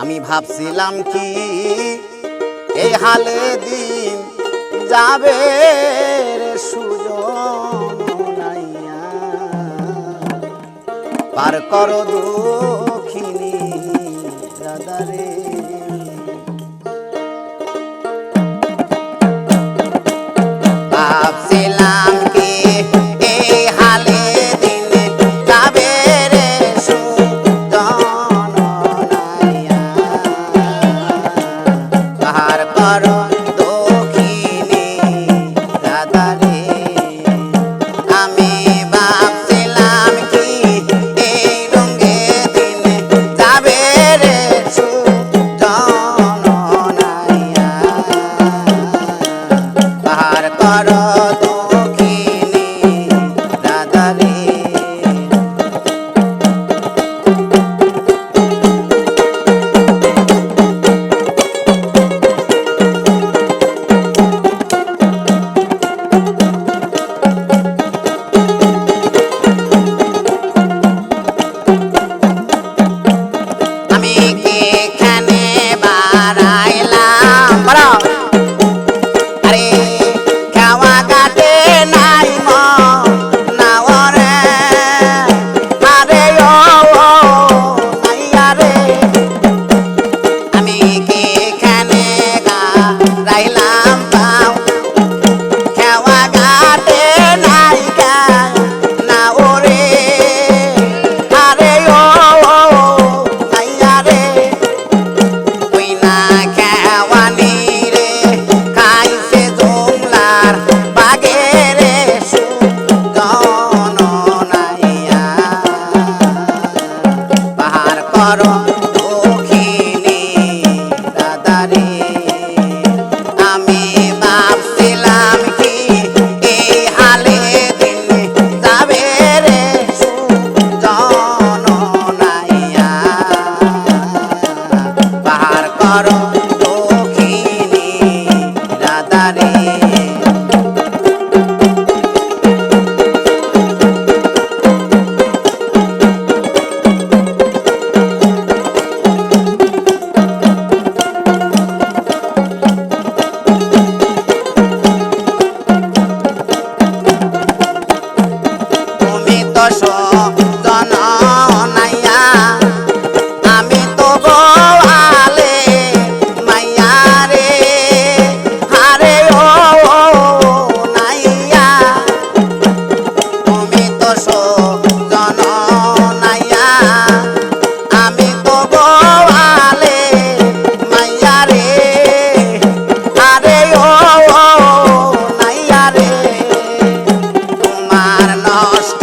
আমি ভাবছিলাম কি এই হালে দিন যাবে সুজন পার করো দক্ষিণী রাধারে পাহাড় করো।